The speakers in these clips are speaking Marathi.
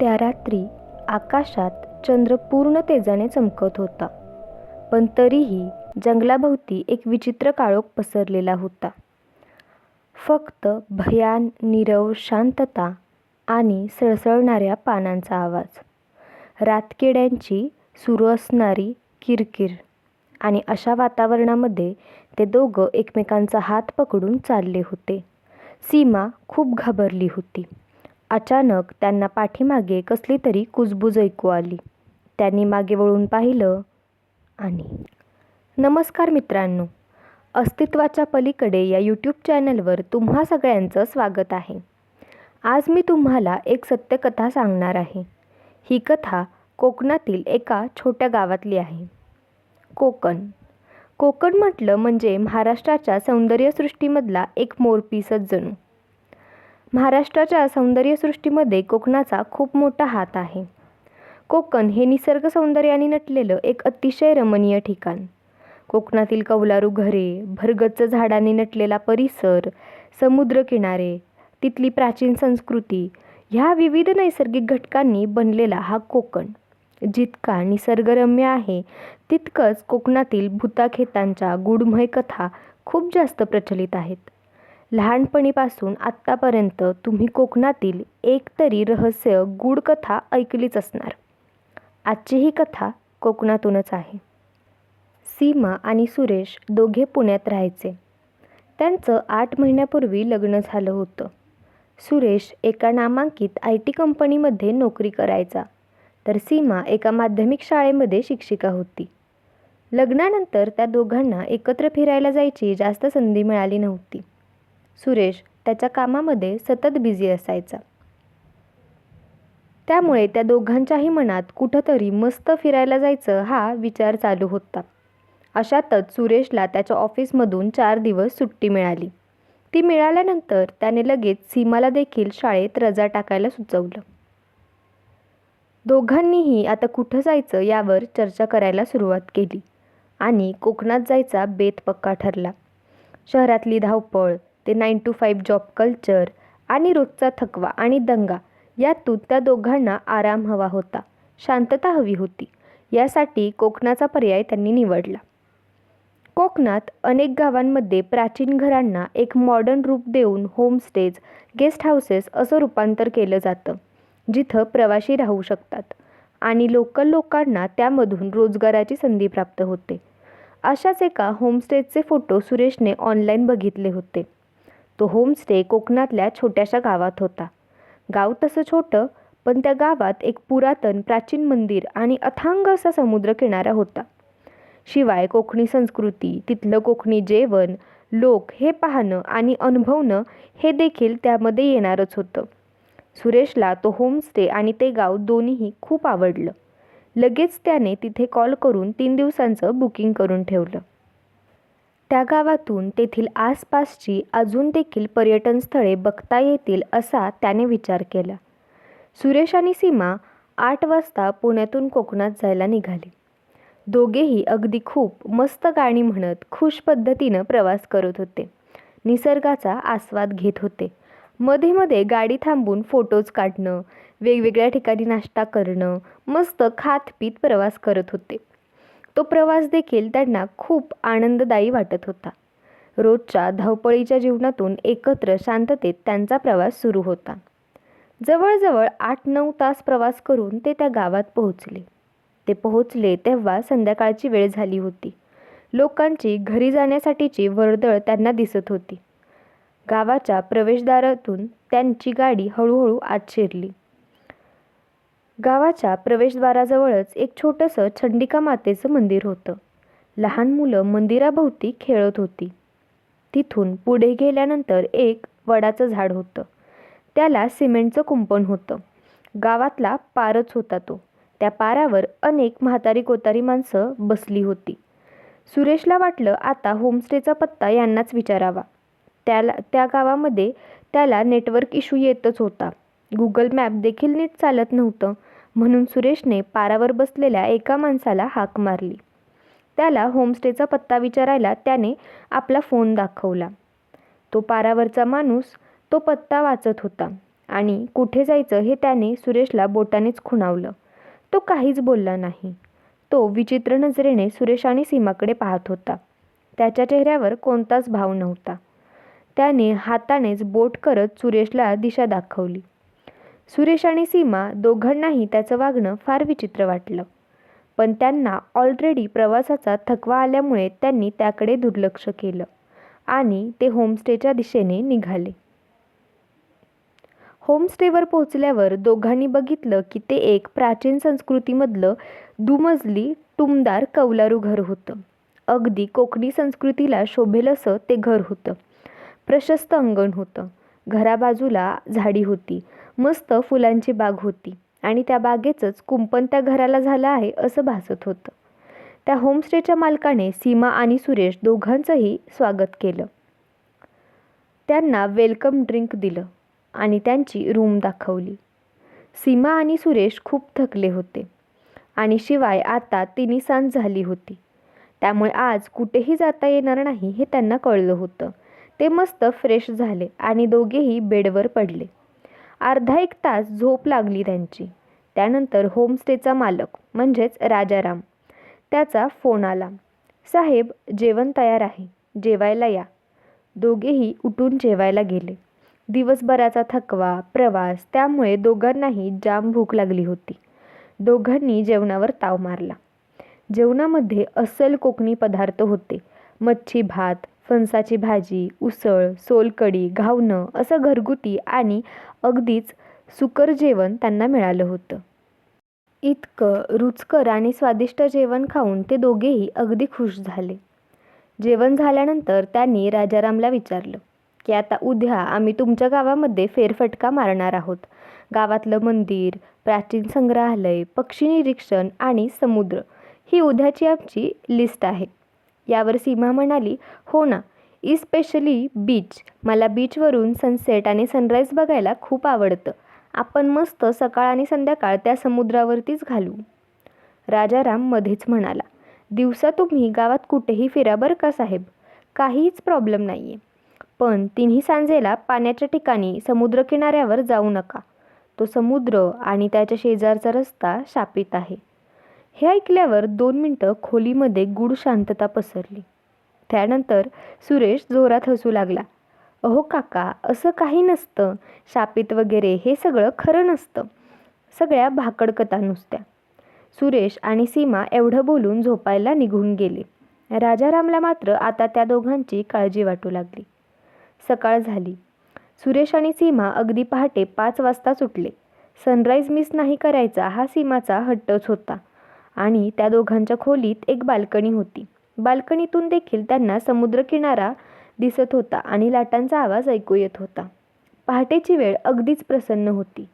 त्या रात्री आकाशात चंद्र पूर्ण तेजाने चमकत होता. पण तरीही जंगलाभोवती एक विचित्र काळोख पसरलेला होता. फक्त भयान नीरव शांतता आणि सळसळणाऱ्या पानांचा आवाज. रातकिड्यांची सुरू असणारी किरकिर आणि अशा वातावरणामध्ये ते दोघं एकमेकांचा हात पकडून चालले होते. सीमा खूप घाबरली होती. अचानक त्यांना पाठीमागे कसली तरी कुजबूज ऐकू आली. त्यांनी मागे वळून पाहिलं आणि नमस्कार मित्रांनो अस्तित्वाच्या पलीकडे या यूट्यूब चॅनलवर तुम्हा सगळ्यांचं स्वागत आहे. आज मी तुम्हाला एक सत्यकथा सांगणार आहे. ही कथा कोकणातील एका छोट्या गावातली आहे. कोकण. कोकण म्हटलं म्हणजे महाराष्ट्राच्या सौंदर्यसृष्टीमधला एक मोरपीसच जणू. महाराष्ट्राच्या सौंदर्यसृष्टीमध्ये कोकणाचा खूप मोठा हात आहे. कोकण हे निसर्ग सौंदर्याने नटलेलं एक अतिशय रमणीय ठिकाण. कोकणातील कौलारू घरे भरगच्च झाडांनी नटलेला परिसर समुद्रकिनारे तिथली प्राचीन संस्कृती ह्या विविध नैसर्गिक घटकांनी बनलेला हा कोकण. जितका निसर्गरम्य आहे तितकंच कोकणातील भूताखेतांच्या गुढमय कथा खूप जास्त प्रचलित आहेत. लहानपणीपासून आत्तापर्यंत तुम्ही कोकणातील एक तरी रहस्य गूढ कथा ऐकलीच असणार. आजची ही कथा कोकणातूनच आहे. सीमा आणि सुरेश दोघे पुण्यात राहायचे. त्यांचं आठ महिन्यापूर्वी लग्न झालं होतं. सुरेश एका नामांकित आय टी कंपनीमध्ये नोकरी करायचा. तर सीमा एका माध्यमिक शाळेमध्ये शिक्षिका होती. लग्नानंतर त्या दोघांना एकत्र फिरायला जायची जास्त संधी मिळाली नव्हती. सुरेश त्याच्या कामामध्ये सतत बिझी असायचा. त्यामुळे त्या दोघांच्याही मनात कुठंतरी मस्त फिरायला जायचं हा विचार चालू होता. अशातच सुरेशला त्याच्या ऑफिसमधून चार दिवस सुट्टी मिळाली. ती मिळाल्यानंतर त्याने लगेच सीमाला देखील शाळेत रजा टाकायला सुचवलं. दोघांनीही आता कुठं जायचं यावर चर्चा करायला सुरुवात केली आणि कोकणात जायचा बेत पक्का ठरला. शहरातली धावपळ ते nine to five job culture आणि रोजचा थकवा आणि दंगा यातून त्या दोघांना आराम हवा होता. शांतता हवी होती. यासाठी कोकणाचा पर्याय त्यांनी निवडला. कोकणात अनेक गावांमध्ये प्राचीन घरांना एक मॉडर्न रूप देऊन होमस्टेज गेस्ट हाऊसेस असं रूपांतर केलं जातं जिथं प्रवासी राहू शकतात आणि लोकल लोकांना त्यामधून रोजगाराची संधी प्राप्त होते. अशाच एका होमस्टेचे फोटो सुरेशने ऑनलाईन बघितले होते. तो होमस्टे कोकणातल्या छोट्याशा गावात होता. गाव तसं छोटं पण त्या गावात एक पुरातन प्राचीन मंदिर आणि अथांग असा समुद्र किनारा होता. शिवाय कोकणी संस्कृती तिथलं कोकणी जेवण लोक हे पाहणं आणि अनुभवणं हे देखील त्यामध्ये येणारच होतं. सुरेशला तो होमस्टे आणि ते गाव दोन्हीही खूप आवडलं. लगेच त्याने तिथे कॉल करून तीन दिवसांचं बुकिंग करून ठेवलं. त्या गावातून तेथील आसपासची अजून देखील पर्यटनस्थळे बघता येतील असा त्याने विचार केला. सुरेश आणि सीमा आठ वाजता पुण्यातून कोकणात जायला निघाले. दोघेही अगदी खूप मस्त गाणी म्हणत खुश पद्धतीनं प्रवास करत होते. निसर्गाचा आस्वाद घेत होते. मध्ये मध्ये गाडी थांबून फोटोज काढणं वेगवेगळ्या ठिकाणी नाश्ता करणं मस्त खात पीत प्रवास करत होते. तो प्रवास देखील त्यांना खूप आनंददायी वाटत होता. रोजच्या धावपळीच्या जीवनातून एकत्र शांततेत त्यांचा प्रवास सुरू होता. जवळजवळ आठ नऊ तास प्रवास करून ते त्या गावात पोहोचले. ते पोहोचले तेव्हा संध्याकाळची वेळ झाली होती. लोकांची घरी जाण्यासाठीची वर्दळ त्यांना दिसत होती. गावाच्या प्रवेशद्वारातून त्यांची गाडी हळूहळू आत शिरली. गावाच्या प्रवेशद्वाराजवळच एक छोटंसं चंडिका मातेचं मंदिर होतं. लहान मुलं मंदिराभोवती खेळत होती. तिथून पुढे गेल्यानंतर एक वडाचं झाड होतं. त्याला सिमेंटचं कुंपण होतं. गावातला पारच होता तो. त्या पारावर अनेक म्हातारी कोतारी माणसं बसली होती. सुरेशला वाटलं आता होमस्टेचा पत्ता यांनाच विचारावा. त्याला त्या गावामध्ये त्याला नेटवर्क इशू येतच होता. गुगल मॅप देखील नीट चालत नव्हतं. म्हणून सुरेशने पारावर बसलेल्या एका माणसाला हाक मारली. त्याला होमस्टेचा पत्ता विचारायला त्याने आपला फोन दाखवला. तो पारावरचा माणूस तो पत्ता वाचत होता आणि कुठे जायचं हे त्याने सुरेशला बोटानेच खुणावलं. तो काहीच बोलला नाही. तो विचित्र नजरेने सुरेश आणि सीमाकडे पाहत होता. त्याच्या चेहऱ्यावर कोणताच भाव नव्हता. त्याने हातानेच बोट करत सुरेशला दिशा दाखवली. सुरेश आणि सीमा दोघांनाही त्याचं वागणं फार विचित्र वाटलं. पण त्यांना ऑलरेडी प्रवासाचा थकवा आल्यामुळे त्यांनी त्याकडे दुर्लक्ष केलं आणि ते होमस्टेच्या दिशेने निघाले. होमस्टेवर पोहोचल्यावर दोघांनी बघितलं की ते एक प्राचीन संस्कृतीमधलं दुमजली टुमदार कौलारू घर होतं. अगदी कोकणी संस्कृतीला शोभेल असं ते घर होतं. प्रशस्त अंगण होतं. घराबाजूला झाडी होती. मस्त फुलांची बाग होती आणि त्या बागेचंच कुंपण त्या घराला झालं आहे असं भासत होतं. त्या होमस्टेच्या मालकाने सीमा आणि सुरेश दोघांचंही स्वागत केलं. त्यांना वेलकम ड्रिंक दिलं आणि त्यांची रूम दाखवली. सीमा आणि सुरेश खूप थकले होते आणि शिवाय आता तिन्ही सांज झाली होती. त्यामुळे आज कुठेही जाता येणार नाही हे त्यांना कळलं होतं. ते मस्त फ्रेश झाले आणि दोघेही बेडवर पडले. अर्धा एक तास झोप लागली त्यांची. त्यानंतर होमस्टेचा मालक म्हणजेच राजाराम त्याचा फोन आला. साहेब जेवण तयार आहे. जेवायला या. दोघेही उठून जेवायला गेले. दिवसभराचा थकवा प्रवास त्यामुळे दोघांनाही जाम भूक लागली होती. दोघांनी जेवणावर ताव मारला. जेवणामध्ये अस्सल कोकणी पदार्थ होते. मच्छी भात फणसाची भाजी उसळ सोलकडी घावणं असं घरगुती आणि अगदीच सुकर जेवण त्यांना मिळालं होतं. इतकं रुचकर आणि स्वादिष्ट जेवण खाऊन ते दोघेही अगदी खुश झाले. जेवण झाल्यानंतर त्यांनी राजारामला विचारलं की आता उद्या आम्ही तुमच्या गावामध्ये फेरफटका मारणार आहोत. गावातलं मंदिर प्राचीन संग्रहालय पक्षी निरीक्षण आणि समुद्र ही उद्याची आमची लिस्ट आहे. यावर सीमा म्हणाली हो ना इस्पेशली बीच मला बीचवरून सनसेट आणि सनराईज बघायला खूप आवडतं. आपण मस्त सकाळ आणि संध्याकाळ त्या समुद्रावरतीच घालू. राजाराम मध्येच म्हणाला दिवसा तुम्ही गावात कुठेही फिरा बरं का साहेब? काहीच प्रॉब्लेम नाही आहे पण तिन्ही सांजेला पाण्याच्या ठिकाणी समुद्रकिनाऱ्यावर जाऊ नका. तो समुद्र आणि त्याच्या शेजारचा रस्ता शापित आहे. हे ऐकल्यावर दोन मिनटं खोलीमध्ये गूढ शांतता पसरली. त्यानंतर सुरेश जोरात हसू लागला. अहो काका असं काही नसतं. शापित वगैरे हे सगळं खरं नसतं. सगळ्या भाकडकथा नुसत्या. सुरेश आणि सीमा एवढं बोलून झोपायला निघून गेले. राजारामला मात्र आता त्या दोघांची काळजी वाटू लागली. सकाळ झाली. सुरेश आणि सीमा अगदी पहाटे पाच वाजता सुटले. सनराईज मिस नाही करायचा हा सीमाचा हट्टच होता. आणि त्या दोघांच्या खोलीत एक बाल्कनी होती. बाल्कनीतून देखील त्यांना समुद्रकिनारा दिसत होता आणि लाटांचा आवाज ऐकू येत होता. पहाटेची वेळ अगदीच प्रसन्न होती.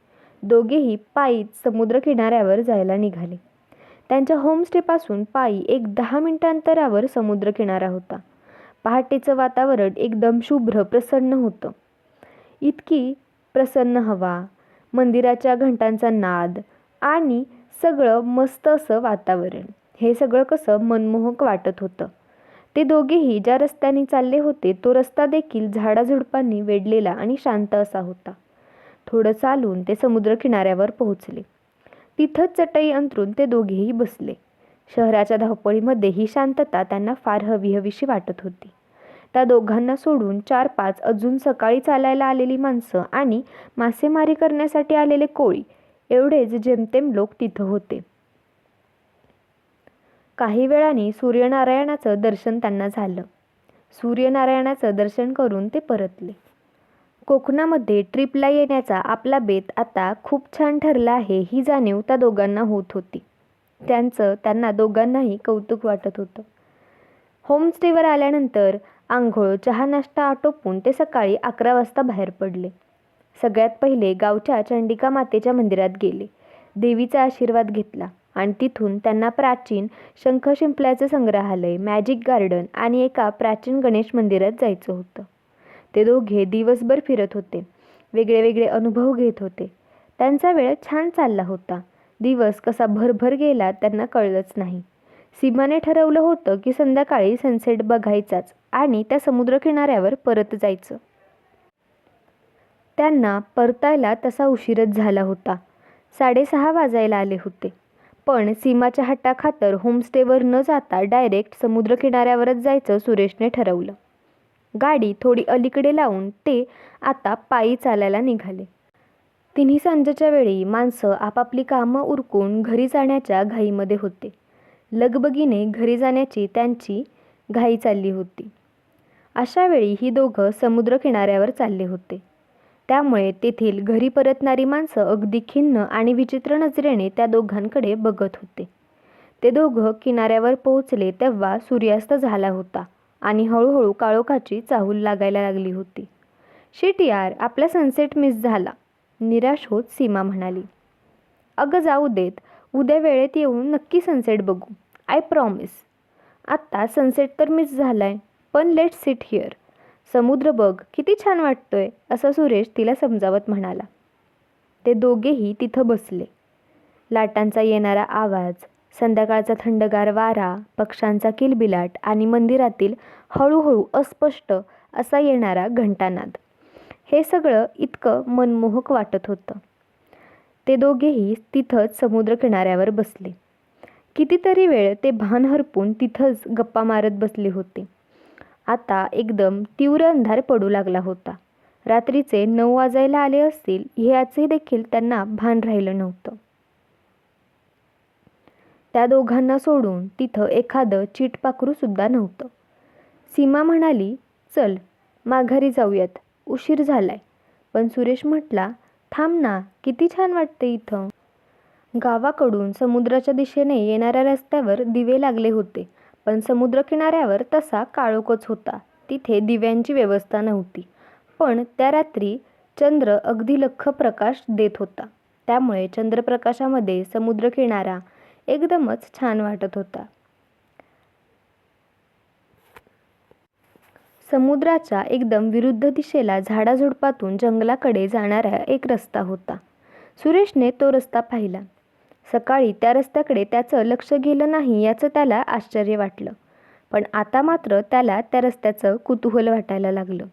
दोघेही पायीत समुद्रकिनाऱ्यावर जायला निघाले. त्यांच्या होमस्टेपासून पायी एक दहा मिनिटां अंतरावर समुद्रकिनारा होता. पहाटेचं वातावरण एकदम शुभ्र प्रसन्न होतं. इतकी प्रसन्न हवा मंदिराच्या घंटांचा नाद आणि सगळं मस्त असं वातावरण. हे सगळं कसं मनमोहक वाटत होतं. ते दोघेही ज्या रस्त्याने चालले होते तो रस्ता देखील झाडाझुडपांनी वेढलेला आणि शांत असा होता. थोडं चालून ते समुद्रकिनाऱ्यावर पोहोचले. तिथंच चटई अंतरून ते दोघेही बसले. शहराच्या धावपळीमध्ये ही शांतता त्यांना फार हवी हवीशी वाटत होती. त्या दोघांना सोडून चार पाच अजून सकाळी चालायला आलेली माणसं आणि मासेमारी करण्यासाठी आलेले कोळी एवढेच जेमतेम लोक तिथं होते. काही वेळाने सूर्यनारायणाचं दर्शन त्यांना झालं. सूर्यनारायणाचं दर्शन करून ते परतले. कोकणामध्ये ट्रिपला येण्याचा आपला बेत आता खूप छान ठरला आहे ही जाणीव त्या दोघांना होत होती. त्यांचं त्यांना दोघांनाही कौतुक वाटत होतं. होमस्टेवर आल्यानंतर आंघोळ चहा नाश्ता आटोपून ते सकाळी अकरा वाजता बाहेर पडले. सगळ्यात पहिले गावच्या चंडिका मातेच्या मंदिरात गेले. देवीचा आशीर्वाद घेतला आणि तिथून त्यांना प्राचीन शंख शिंपल्याचं संग्रहालय मॅजिक गार्डन आणि एका प्राचीन गणेश मंदिरात जायचं होतं. ते दोघे दिवसभर फिरत होते. वेगळे वेगळे अनुभव घेत होते. त्यांचा वेळ छान चालला होता. दिवस कसा भरभर गेला त्यांना कळलंच नाही. सीमाने ठरवलं होतं की संध्याकाळी सनसेट बघायचाच आणि त्या समुद्रकिनाऱ्यावर परत जायचं. त्यांना परतायला तसा उशीरच झाला होता. साडेसहा वाजायला आले होते. पण सीमाच्या हट्टाखातर होमस्टेवर न जाता डायरेक्ट समुद्रकिनाऱ्यावरच जायचं सुरेशने ठरवलं. गाडी थोडी अलीकडे लावून ते आता पायी चालायला निघाले. तिन्ही सांजेच्या वेळी माणसं आपापली कामं उरकून घरी जाण्याच्या घाईमध्ये होते. लगबगीने घरी जाण्याची त्यांची घाई चालली होती. अशावेळी ही दोघं समुद्रकिनाऱ्यावर चालले होते. त्यामुळे तेथील घरी परतणारी माणसं अगदी खिन्न आणि विचित्र नजरेने त्या दोघांकडे बघत होते. ते दोघं किनाऱ्यावर पोहोचले तेव्हा सूर्यास्त झाला होता आणि हळूहळू काळोखाची चाहूल लागायला लागली होती. शिट यार आपला सनसेट मिस झाला निराश होत सीमा म्हणाली. अगं जाऊ देत उद्या वेळेत येऊन नक्की सनसेट बघू आय प्रॉमिस. आत्ता सनसेट तर मिस झालाय पण लेट सिट हिअर. समुद्र बघ किती छान वाटतोय असं सुरेश तिला समजावत म्हणाला. ते दोघेही तिथं बसले. लाटांचा येणारा आवाज संध्याकाळचा थंडगार वारा पक्ष्यांचा किलबिलाट आणि मंदिरातील हळूहळू अस्पष्ट असा येणारा घंटानाद. हे सगळं इतकं मनमोहक वाटत होतं. ते दोघेही तिथंच समुद्रकिनाऱ्यावर बसले. कितीतरी वेळ ते भान हरपून तिथंच गप्पा मारत बसले होते. आता एकदम तीव्र अंधार पडू लागला होता. रात्रीचे नऊ वाजायला आले असतील ह्याचे देखील त्यांना भान राहिलं नव्हतं. त्या दोघांना सोडून तिथं एखादं चिटपाखरू सुद्धा नव्हतं. सीमा म्हणाली चल माघारी जाऊयात. उशीर झालाय. पण सुरेश म्हटला थांब ना किती छान वाटते इथं. गावाकडून समुद्राच्या दिशेने येणाऱ्या रस्त्यावर दिवे लागले होते. पण समुद्रकिनाऱ्यावर तसा काळोखच होता. तिथे दिव्यांची व्यवस्था नव्हती. पण त्या रात्री चंद्र अगदी लख्ख प्रकाश देत होता. त्यामुळे चंद्रप्रकाशामध्ये समुद्रकिनारा एकदमच छान वाटत होता. समुद्राच्या एकदम विरुद्ध दिशेला झाडाझुडपातून जंगलाकडे जाणारा एक रस्ता होता. सुरेशने तो रस्ता पाहिला. सकाळी त्या रस्त्याकडे त्याचं लक्ष गेलं नाही याचं त्याला आश्चर्य वाटलं. पण आता मात्र त्याला त्या रस्त्याचं कुतूहल वाटायला लागलं.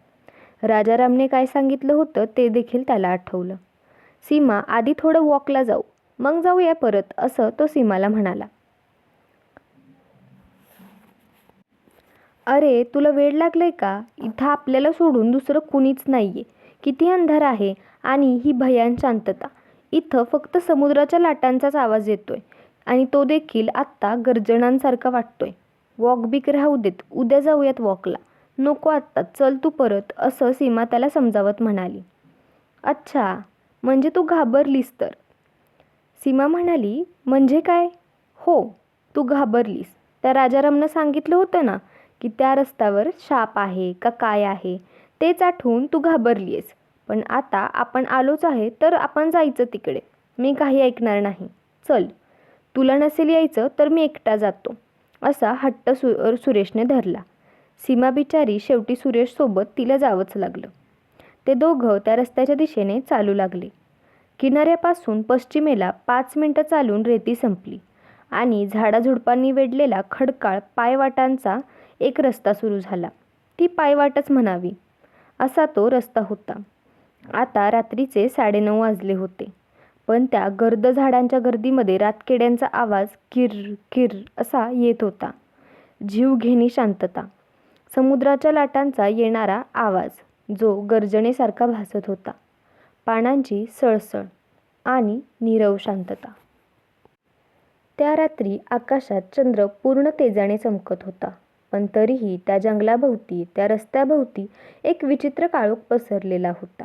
राजारामने काय सांगितलं होतं ते देखील त्याला आठवलं. सीमा आधी थोडं वॉकला जाऊ मग जाऊया परत असं तो सीमाला म्हणाला. अरे तुला वेळ लागलाय का? इथं आपल्याला सोडून दुसरं कुणीच नाहीये. किती अंधार आहे आणि ही भयान शांतता. इथं फक्त समुद्राच्या लाटांचाच आवाज येतोय आणि तो देखील आत्ता गर्जनांसारखा वाटतोय. वॉक बीक राहू देत उद्या जाऊयात वॉकला. नको आत्ता चल तू परत असं सीमा त्याला समजावत म्हणाली. अच्छा म्हणजे तू घाबरलीस तर? सीमा म्हणाली म्हणजे काय? हो तू घाबरलीस. त्या राजारामनं सांगितलं होतं ना की त्या रस्त्यावर शाप आहे का काय आहे तेच आठवून तू घाबरली आहेस पण आता आपण आलोच आहे तर आपण जायचं तिकडे. मी काही ऐकणार नाही. चल. तुला नसेल यायचं तर मी एकटा जातो. असा हट्ट सु सुरेशने धरला. सीमा बिचारी शेवटी सुरेशसोबत तिला जावंच लागलं. ते दोघं त्या रस्त्याच्या दिशेने चालू लागले. किनाऱ्यापासून पश्चिमेला पाच मिनटं चालून रेती संपली आणि झाडाझुडपांनी वेढलेला खडकाळ पायवाटांचा एक रस्ता सुरू झाला. ती पायवाटच म्हणावी. असा तो रस्ता होता. आता रात्रीचे साडेनऊ वाजले होते. पण त्या गर्द झाडांच्या गर्दीमध्ये रातकिड्यांचा आवाज किर किर असा येत होता. जीवघेणी शांतता. समुद्राच्या लाटांचा येणारा आवाज जो गर्जनेसारखा भासत होता. पानांची सळसळ आणि नीरव शांतता. त्या रात्री आकाशात चंद्र पूर्ण तेजाने चमकत होता. पण तरीही त्या जंगलाभोवती त्या रस्त्याभोवती एक विचित्र काळोख पसरलेला होता.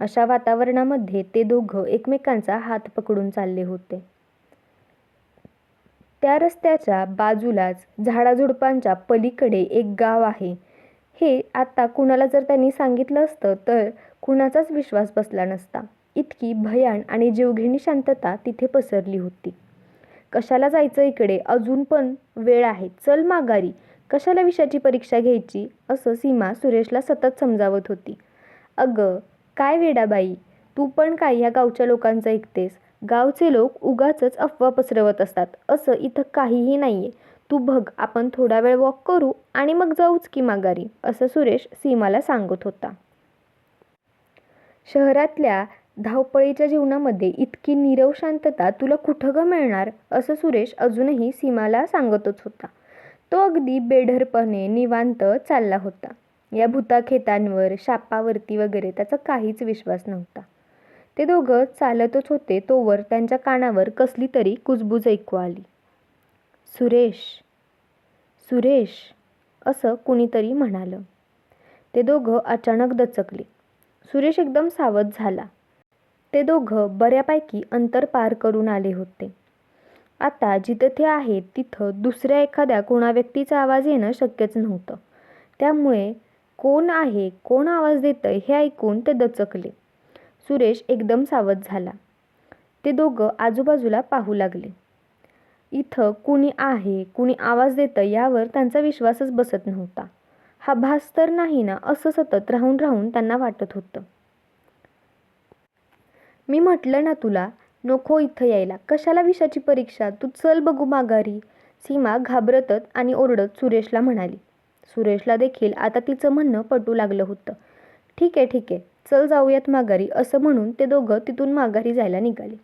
अशा वातावरणामध्ये ते दोघं एकमेकांचा हात पकडून चालले होते. त्या रस्त्याच्या बाजूलाच झाडाझुडपांच्या पलीकडे एक गाव आहे. हे आता कुणाला जर त्यांनी सांगितलं असतं तर कुणाचाच विश्वास बसला नसता. इतकी भयान आणि जीवघेणी शांतता तिथे पसरली होती. कशाला जायचं इकडे? अजून पण वेळ आहे. चल माघारी. कशाला विषयाची परीक्षा घ्यायची? असं सीमा सुरेशला सतत समजावत होती. अगं काय वेडाबाई तू पण काय ह्या गावच्या लोकांचं ऐकतेस? गावचे लोक उगाचच अफवा पसरवत असतात. असं इथं काहीही नाहीये. तू बघ आपण थोडा वेळ वॉक करू आणि मग जाऊच की माघारी असं सुरेश सीमाला सांगत होता. शहरातल्या धावपळीच्या जीवनामध्ये इतकी नीरव शांतता तुला कुठं गं मिळणार? असं सुरेश अजूनही सीमाला सांगतच होता. तो अगदी बेढरपणे निवांत चालला होता. या भूताखेतांवर शापावरती वगैरे त्याचा काहीच विश्वास नव्हता. ते दोघं चालतच होते तोवर त्यांच्या कानावर कसली तरी कुजबूज ऐकू आली. सुरेश सुरेश असं कुणीतरी म्हणालं. ते दोघं अचानक दचकले. सुरेश एकदम सावध झाला. ते दोघं बऱ्यापैकी अंतर पार करून आले होते. आता जिथं ते आहेत तिथं दुसऱ्या एखाद्या कोणा व्यक्तीचा आवाज येणं शक्यच नव्हतं. त्यामुळे कोण आहे कोण आवाज देतंय हे ऐकून ते दचकले. सुरेश एकदम सावध झाला. ते दोघं आजूबाजूला पाहू लागले. इथं कुणी आहे कुणी आवाज देतं यावर त्यांचा विश्वासच बसत नव्हता. हा भास तर नाही ना असं सतत राहून राहून त्यांना वाटत होतं. मी म्हटलं ना तुला नको इथं यायला. कशाला विषाची परीक्षा? तू चल बघू माघारी. सीमा घाबरतत आणि ओरडत सुरेशला म्हणाली. सुरेशला देखील आता तिचं म्हणणं पटू लागलं होतं. ठीक आहे ठीक आहे. चल जाऊयात माघारी असं म्हणून ते दोघं तिथून माघारी जायला निघाले.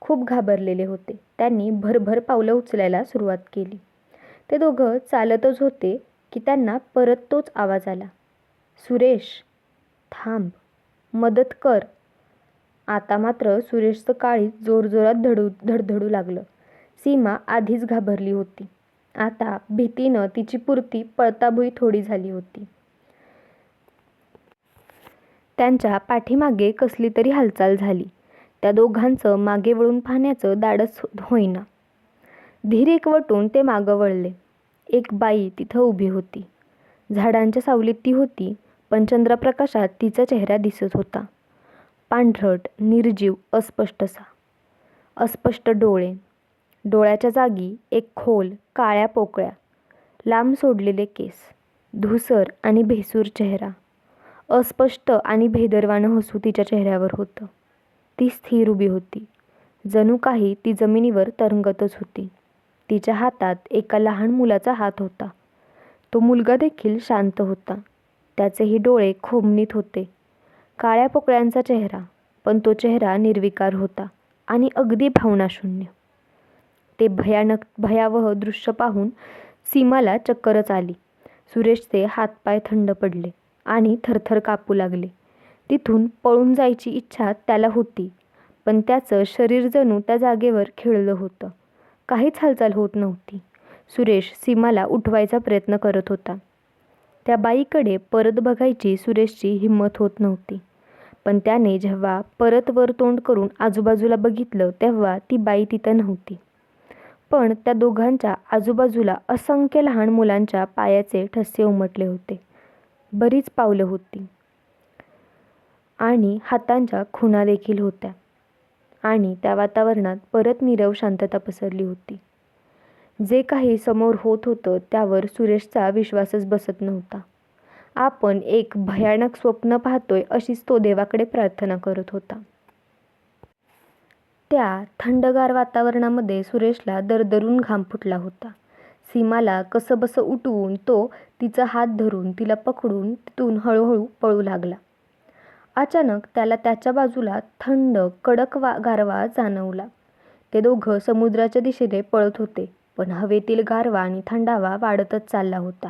खूप घाबरलेले होते. त्यांनी भरभर पावलं उचलायला सुरुवात केली. ते दोघं चालतच होते की त्यांना परत तोच आवाज आला. सुरेश थांब मदत कर. आता मात्र सुरेशचं काळीच जोरजोरात धडू धडधडू लागलं. सीमा आधीच घाबरली होती. आता भीतीनं तिची पुरती पळताभुई थोडी झाली होती. त्यांच्या पाठीमागे कसली तरी हालचाल झाली. त्या दोघांचं मागे वळून पाहण्याचं धाडस होईना. धीर एकवटून ते मागं वळले. एक बाई तिथं उभी होती. झाडांच्या सावलीत ती होती पण चंद्रप्रकाशात तिचा चेहरा दिसत होता. पांढरट निर्जीव अस्पष्टसा. अस्पष्ट डोळे. डोळ्याच्या जागी एक खोल काळ्या पोकळ्या लांब सोडलेले केस धुसर आणि भेसूर चेहरा. अस्पष्ट आणि भेदरवानं हसू तिच्या चेहऱ्यावर होतं. ती स्थिर उभी होती. जणू काही ती जमिनीवर तरंगतच होती. तिच्या हातात एका लहान मुलाचा हात होता. तो मुलगा देखील शांत होता. त्याचेही डोळे खोमनीत होते. काळ्या पोकळ्यांचा चेहरा पण तो चेहरा निर्विकार होता आणि अगदी भावनाशून्य. ते भयानक भयावह दृश्य पाहून सीमाला चक्करच आली. सुरेशचे हातपाय थंड पडले आणि थरथर कापू लागले. तिथून पळून जायची इच्छा त्याला होती पण त्याचं शरीर जणू त्या जागेवर खेळलं होतं. काहीच हालचाल होत नव्हती. सुरेश सीमाला उठवायचा प्रयत्न करत होता. त्या बाईकडे परत बघायची सुरेशची हिंमत होत नव्हती. पण त्याने जेव्हा परत वर तोंड करून आजूबाजूला बघितलं तेव्हा ती बाई तिथं नव्हती. पण त्या दोघांच्या आजूबाजूला असंख्य लहान मुलांच्या पायाचे ठसे उमटले होते. बरीच पावलं होती. आणि हातांच्या खुणा देखील होत्या. आणि त्या वातावरणात परत नीरव शांतता पसरली होती. जे काही समोर होत होतं त्यावर सुरेशचा विश्वासच बसत नव्हता. आपण एक भयानक स्वप्न पाहतोय अशीच तो देवाकडे प्रार्थना करत होता. त्या थंडगार वातावरणामध्ये सुरेशला दरदरून घाम फुटला होता. सीमाला कसंबसं उठवून तो तिचा हात धरून तिला पकडून तिथून हळूहळू पळू लागला. अचानक त्याला त्याच्या बाजूला थंड कडक वा गारवा जाणवला. ते दोघं समुद्राच्या दिशेने पळत होते पण हवेतील गारवा आणि थंडावा वाढतच चालला होता.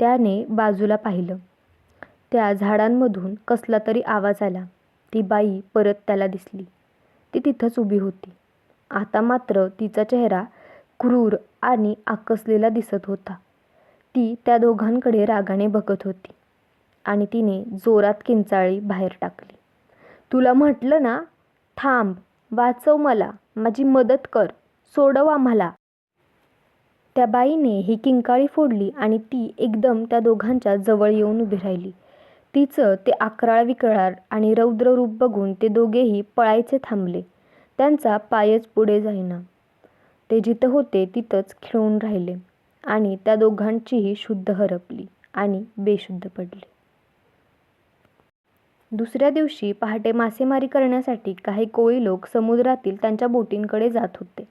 त्याने बाजूला पाहिलं. त्या झाडांमधून कसला तरी आवाज आला. ती बाई परत त्याला दिसली. ती तिथंच उभी होती. आता मात्र तिचा चेहरा क्रूर आणि आकसलेला दिसत होता. ती त्या दोघांकडे रागाने बघत होती आणि तिने जोरात किंचाळी बाहेर टाकली. तुला म्हटलं ना थांब वाचव मला माझी मदत कर सोडव आम्हाला. त्या बाईने ही किंकाळी फोडली आणि ती एकदम त्या दोघांच्या जवळ येऊन उभी राहिली. तिचं ते अकराळ विक्राळ आणि रौद्र रूप बघून ते दोघेही पळायचे थांबले. त्यांचा पायच पुढे जाईना. ते जिथं होते तिथंच खिळून राहिले आणि त्या दोघांचीही शुद्ध हरपली आणि बेशुद्ध पडले. दुसऱ्या दिवशी पहाटे मासेमारी करण्यासाठी काही कोळी लोक समुद्रातील त्यांच्या बोटींकडे जात होते.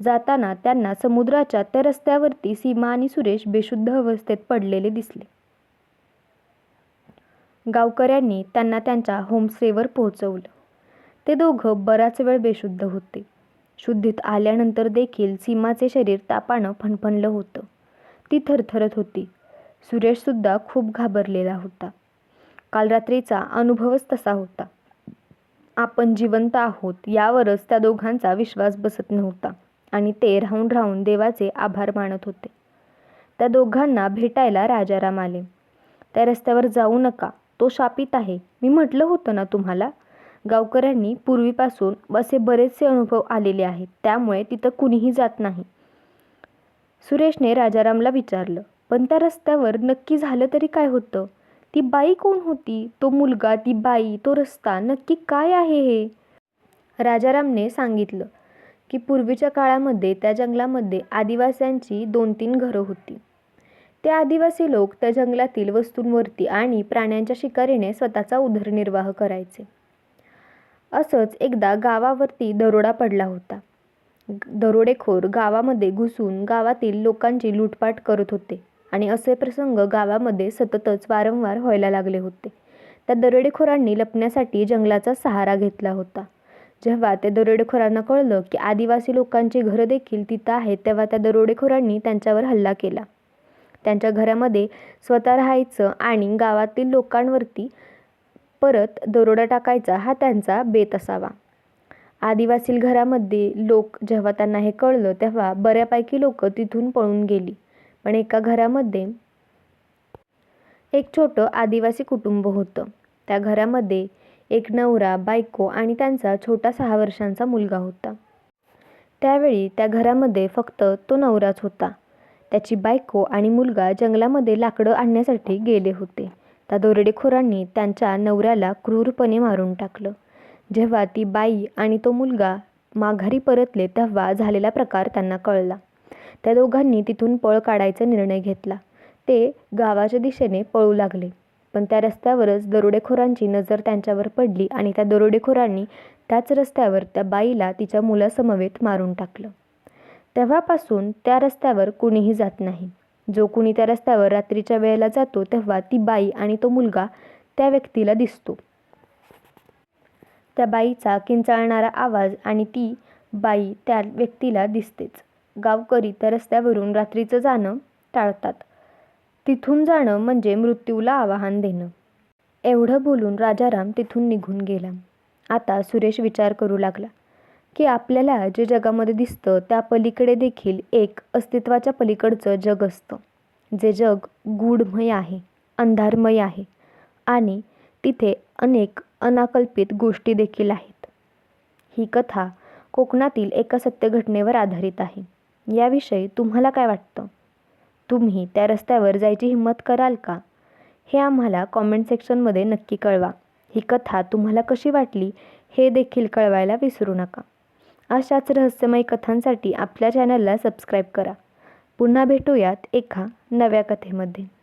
जाताना त्यांना समुद्राच्या त्या रस्त्यावरती सीमा आणि सुरेश बेशुद्ध अवस्थेत पडलेले दिसले. गावकऱ्यांनी त्यांना त्यांच्या होमस्टेवर पोहोचवलं. ते दोघं बराच वेळ बेशुद्ध होते. शुद्धीत आल्यानंतर देखील सीमाचे शरीर तापानं फणफणलं होतं. ती थरथरत होती. सुरेशसुद्धा खूप घाबरलेला होता. काल रात्रीचा अनुभवच तसा होता. आपण जिवंत आहोत यावरच त्या दोघांचा विश्वास बसत नव्हता आणि ते राहून राहून देवाचे आभार मानत होते. त्या दोघांना भेटायला राजाराम आले. त्या रस्त्यावर जाऊ नका, तो शापित आहे. मी म्हटलं होतं ना तुम्हाला? गावकऱ्यांनी पूर्वीपासून असे बरेचसे अनुभव आलेले आहेत. त्यामुळे तिथं कुणीही जात नाही. सुरेशने राजारामला विचारलं. पण त्या रस्त्यावर नक्की झालं तरी काय होतं? ती बाई कोण होती? तो मुलगा, ती बाई, तो रस्ता नक्की काय आहे हे? राजारामने सांगितलं की पूर्वीच्या काळामध्ये त्या जंगलामध्ये आदिवास्यांची दोन तीन घरं होती. ते आदिवासी लोक त्या जंगलातील वस्तूंवरती आणि प्राण्यांच्या शिकारीने स्वतःचा उदरनिर्वाह करायचे. असंच एकदा गावावरती दरोडा पडला होता. दरोडेखोर गावामध्ये घुसून गावातील लोकांची लूटपाट करत होते आणि असे प्रसंग गावामध्ये सततच वारंवार व्हायला लागले होते. त्या दरोडेखोरांनी लपण्यासाठी जंगलाचा सहारा घेतला होता. जेव्हा त्या दरोडेखोरांना कळलं की आदिवासी लोकांची घरं देखील तिथं आहेत तेव्हा त्या दरोडेखोरांनी त्यांच्यावर हल्ला केला. त्यांच्या घरामध्ये स्वतः राहायचं आणि गावातील लोकांवरती परत दरोडा टाकायचा हा त्यांचा बेत असावा. आदिवासी घरामध्ये लोक जेव्हा त्यांना हे कळलं तेव्हा बऱ्यापैकी लोक तिथून पळून गेली. पण एका घरामध्ये एक छोटं आदिवासी कुटुंब होतं. त्या घरामध्ये एक नवरा, बायको आणि त्यांचा छोटा सहा वर्षांचा मुलगा होता. त्यावेळी त्या घरामध्ये फक्त तो नवराच होता. त्याची बायको आणि मुलगा जंगलामध्ये लाकडं आणण्यासाठी गेले होते. त्या दरोडेखोरांनी त्यांच्या नवऱ्याला क्रूरपणे मारून टाकलं. जेव्हा ती बाई आणि तो मुलगा माघारी परतले तेव्हा झालेला प्रकार त्यांना कळला. त्या दोघांनी तिथून पळ काढायचा निर्णय घेतला. ते गावाच्या दिशेने पळू लागले. पण त्या रस्त्यावरच दरोडेखोरांची नजर त्यांच्यावर पडली आणि त्या दरोडेखोरांनी त्याच रस्त्यावर त्या बाईला तिच्या मुलासमवेत मारून टाकलं. तेव्हापासून त्या रस्त्यावर कुणीही जात नाही. जो कुणी त्या रस्त्यावर रात्रीच्या वेळेला जातो तेव्हा ती बाई आणि तो मुलगा त्या व्यक्तीला दिसतो. त्या बाईचा किंचाळणारा आवाज आणि ती बाई त्या व्यक्तीला दिसतेच. गावकरी त्या रस्त्यावरून रात्रीचं जाणं टाळतात. तिथून जाणं म्हणजे मृत्यूला आव्हान देणं. एवढं बोलून राजाराम तिथून निघून गेला. आता सुरेश विचार करू लागला की आपल्याला जे जगामध्ये दिसतं त्या पलीकडे देखील एक अस्तित्वाच्या पलीकडचं जग असतं. जे जग गूढमय आहे, अंधारमय आहे आणि तिथे अनेक अनाकल्पित गोष्टी देखील आहेत. ही कथा कोकणातील एका सत्य घटनेवर आधारित आहे. याविषयी तुम्हाला काय वाटतं? तुम्ही त्या रस्त्यावर जायची हिंमत कराल का? हे आम्हाला कॉमेंट सेक्शनमध्ये नक्की कळवा. ही कथा तुम्हाला कशी वाटली हे देखील कळवायला विसरू नका. अशाच रहस्यमय कथांसाठी आपल्या चॅनलला सबस्क्राईब करा. पुन्हा भेटूयात एका नव्या कथेमध्ये.